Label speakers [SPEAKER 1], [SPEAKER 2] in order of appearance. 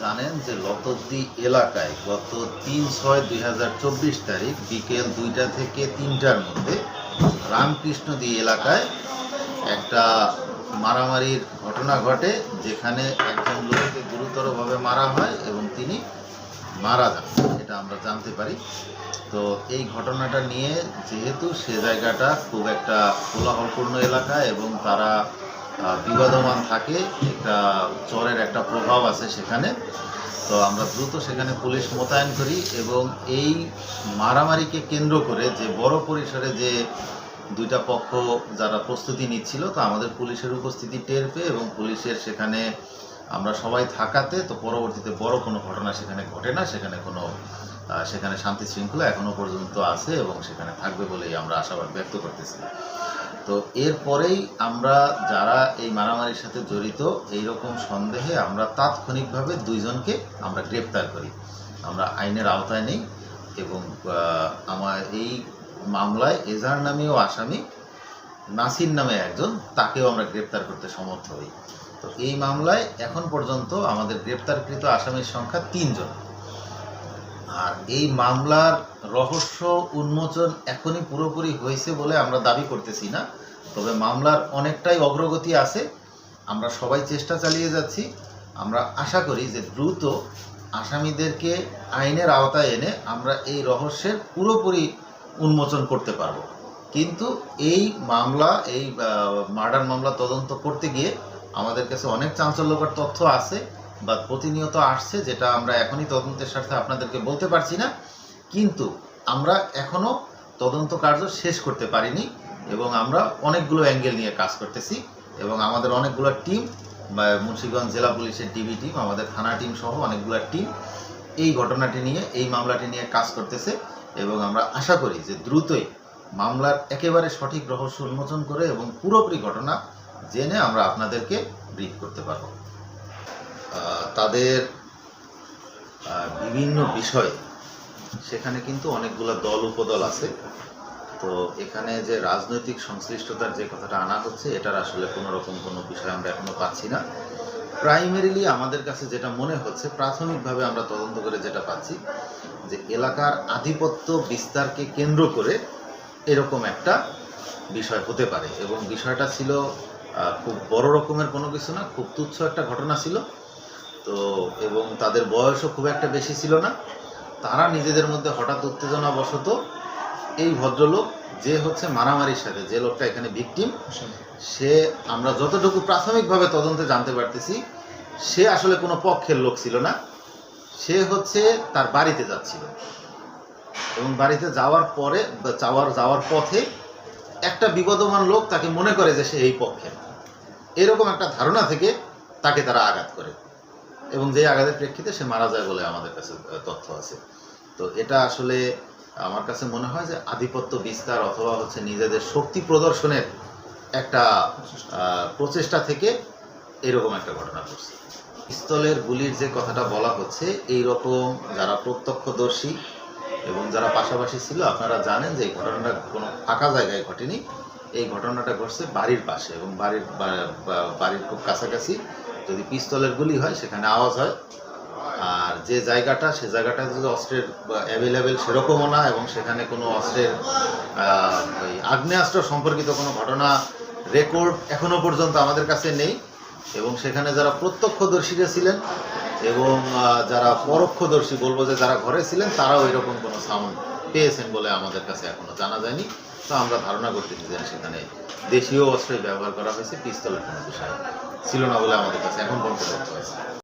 [SPEAKER 1] জানেন যে লতদ্দি এলাকায় গত তিন ছয় দুই তারিখ বিকেল দুইটা থেকে তিনটার মধ্যে রামকৃষ্ণদি এলাকায় একটা মারামারির ঘটনা ঘটে, যেখানে একজন লোককে গুরুতরভাবে মারা হয় এবং তিনি মারা যান। এটা আমরা জানতে পারি। তো এই ঘটনাটা নিয়ে যেহেতু সে জায়গাটা খুব একটা কোলাহলপূর্ণ এলাকা এবং তারা বিবাদমান থাকে, একটা চরের একটা প্রভাব আছে সেখানে। তো আমরা দ্রুত সেখানে পুলিশ মোতায়েন করি এবং এই মারামারিকে কেন্দ্র করে যে বড় পরিসরে যে দুইটা পক্ষ যারা প্রস্তুতি নিচ্ছিল, তো আমাদের পুলিশের উপস্থিতি টের পেয়ে এবং পুলিশের সেখানে আমরা সবাই থাকাতে, তো পরবর্তীতে বড় কোনো ঘটনা সেখানে ঘটে না, সেখানে কোনো সেখানে শান্তি শৃঙ্খলা এখনও পর্যন্ত আছে এবং সেখানে থাকবে বলেই আমরা আশাবাদ ব্যক্ত করতেছি। তো এরপরেই আমরা যারা এই মারামারির সাথে জড়িত এই রকম সন্দেহে আমরা তাৎক্ষণিকভাবে দুইজনকে আমরা গ্রেপ্তার করি। আমরা আইনের আওতায় নেই এবং আমার এই মামলায় এজাহার নামীয় আসামি নাসির নামে একজন, তাকেও আমরা গ্রেপ্তার করতে সমর্থ হই। তো এই মামলায় এখন পর্যন্ত আমাদের গ্রেপ্তারকৃত আসামির সংখ্যা তিনজন। আর এই মামলার রহস্য উন্মোচন এখনই পুরোপুরি হয়েছে বলে আমরা দাবি করতেছি না। তবে মামলার অনেকটাই অগ্রগতি আছে। আমরা সবাই চেষ্টা চালিয়ে যাচ্ছি। আমরা আশা করি যে দ্রুত আসামিদেরকে আইনের আওতায় এনে আমরা এই রহস্যের পুরোপুরি উন্মোচন করতে পারব। কিন্তু এই মামলা, এই মার্ডার মামলা তদন্ত করতে গিয়ে আমাদের কাছে অনেক চাঞ্চল্যকর তথ্য আছে। বা প্রতিনিয়ত আসছে, যেটা আমরা এখনই তদন্তের স্বার্থে আপনাদেরকে বলতে পারছি না। কিন্তু আমরা এখনও তদন্ত কার্য শেষ করতে পারিনি এবং আমরা অনেকগুলো অ্যাঙ্গেল নিয়ে কাজ করতেছি এবং আমাদের অনেকগুলো টিম, বা মুন্সিগঞ্জ জেলা পুলিশের ডিবি টিম, আমাদের থানা টিম সহ অনেকগুলো টিম এই ঘটনাটি নিয়ে, এই মামলাটি নিয়ে কাজ করতেছে এবং আমরা আশা করি যে দ্রুতই মামলার একেবারে সঠিক রহস্য উন্মোচন করে এবং পুরোপুরি ঘটনা জেনে আমরা আপনাদেরকে ব্রিফ করতে পারব। তাদের বিভিন্ন বিষয় সেখানে কিন্তু অনেকগুলো দল, উপদল আছে। তো এখানে যে রাজনৈতিক সংশ্লিষ্টতার যে কথাটা আনা হচ্ছে, এটার আসলে কোনো রকম কোনো বিষয় আমরা এখনও পাচ্ছি না। প্রাইমারিলি আমাদের কাছে যেটা মনে হচ্ছে, প্রাথমিকভাবে আমরা তদন্ত করে যেটা পাচ্ছি, যে এলাকার আধিপত্য বিস্তারকে কেন্দ্র করে এরকম একটা বিষয় হতে পারে। এবং বিষয়টা ছিল খুব বড় রকমের কোনো কিছু না, খুব তুচ্ছ একটা ঘটনা ছিল। তো, এবং তাদের বয়সও খুব একটা বেশি ছিল না। তারা নিজেদের মধ্যে হঠাৎ উত্তেজনা বশত এই ভদ্রলোক যে হচ্ছে মারামারির সাথে, যে লোকটা এখানে ভিকটিম সে আমরা যতটুকু প্রাথমিকভাবে তদন্তে জানতে পারতেছি, সে আসলে কোনো পক্ষের লোক ছিল না। সে হচ্ছে তার বাড়িতে যাচ্ছিল। এবং বাড়িতে যাওয়ার পরে যাওয়ার যাওয়ার পথে একটা বিবদমান লোক তাকে মনে করে যে সে এই পক্ষের। এরকম একটা ধারণা থেকে তাকে তারা আঘাত করে। এবং যে আঘাতের প্রেক্ষিতে সে মারা যায় বলে আমাদের কাছে তথ্য আছে। তো এটা আসলে আমার কাছে মনে হয় যে আধিপত্য বিস্তার অথবা হচ্ছে নিজেদের শক্তি প্রদর্শনের একটা প্রচেষ্টা থেকে এরকম একটা ঘটনা ঘটছে। পিস্তলের গুলির যে কথাটা বলা হচ্ছে, এই রকম যারা প্রত্যক্ষদর্শী এবং যারা পাশাপাশি ছিল, আপনারা জানেন যে এই ঘটনাটা কোনো ফাঁকা জায়গায় ঘটেনি। এই ঘটনাটা ঘটছে বাড়ির পাশে এবং বাড়ির বাড়ির খুব কাছাকাছি। যদি পিস্তলের গুলি হয়, সেখানে আওয়াজ হয়। আর যে জায়গাটা, সে জায়গাটা যদি অস্ত্রের অ্যাভেলেবেল সেরকমও না এবং সেখানে কোনো অস্ত্রের ওই আগ্নেয়াস্ত্র সম্পর্কিত কোনো ঘটনা রেকর্ড এখনও পর্যন্ত আমাদের কাছে নেই। এবং সেখানে যারা প্রত্যক্ষদর্শীরা ছিলেন এবং যারা পরোক্ষদর্শী বলব যে যারা ঘরে ছিলেন, তারাও এরকম কোনো সাউন্ড পেয়েছেন বলে আমাদের কাছে এখনও জানা যায়নি। তো আমরা ধারণা করতেছি যে সেখানে দেশীয় অস্ত্রের ব্যবহার করা হয়েছে, পিস্তলের কোনো বিষয়। ছিল না বলে আমাদের কাছে এখন পর্যন্ত তথ্য আছে